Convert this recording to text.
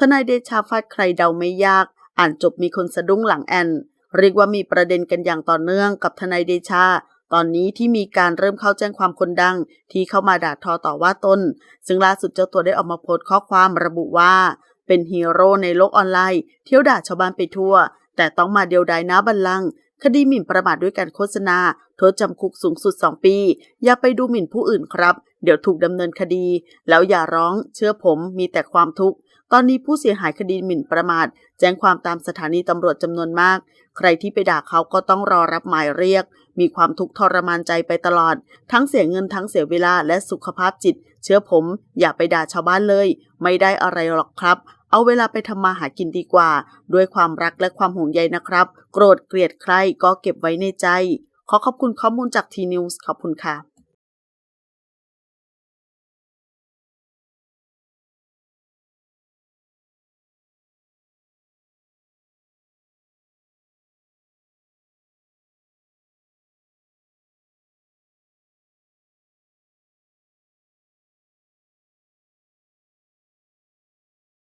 ทนายเดชาฟาดใครเดาไม่ยาก อ่านจบมีคนสะดุ้งหลังแอน เรียกว่ามีประเด็นกันอย่างต่อเนื่องกับทนายเดชา ตอนนี้ที่มีการเริ่มเข้าแจ้งความคนดัง ที่เข้ามาด่าทอต่อว่าตน ซึ่งล่าสุดเจ้าตัวได้ออกมาโพสต์ข้อความระบุว่า เป็นฮีโร่ในโลกออนไลน์ เที่ยวด่าชาวบ้านไปทั่ว แต่ต้องมาเดียวดายน้าบัลลัง คดีหมิ่นประมาทด้วยการโฆษณา โทษจำคุกสูงสุด 2 ปี อย่าไปดูหมิ่นผู้อื่นครับ เดี๋ยวถูกดำเนินคดี แล้วอย่าร้องเชื่อผมมีแต่ความทุกข์ ตอนนี้ผู้เสียหายคดีหมิ่นประมาท แจ้งความตามสถานีตำรวจจำนวนมาก ใครที่ไปด่าเขาก็ต้องรอรับหมายเรียก มีความทุกข์ทรมานใจไปตลอด ทั้งเสียเงินทั้งเสียเวลาและสุขภาพจิต เชื่อผม อย่าไปด่าชาวบ้านเลย ไม่ได้อะไรหรอกครับ เอาเวลาไปทำมาหากินดีกว่า ด้วยความรักและความห่วงใยนะครับ โกรธเกลียดใครก็เก็บไว้ในใจ ขอขอบคุณข้อมูลจากทีนิวส์ขอบคุณค่ะ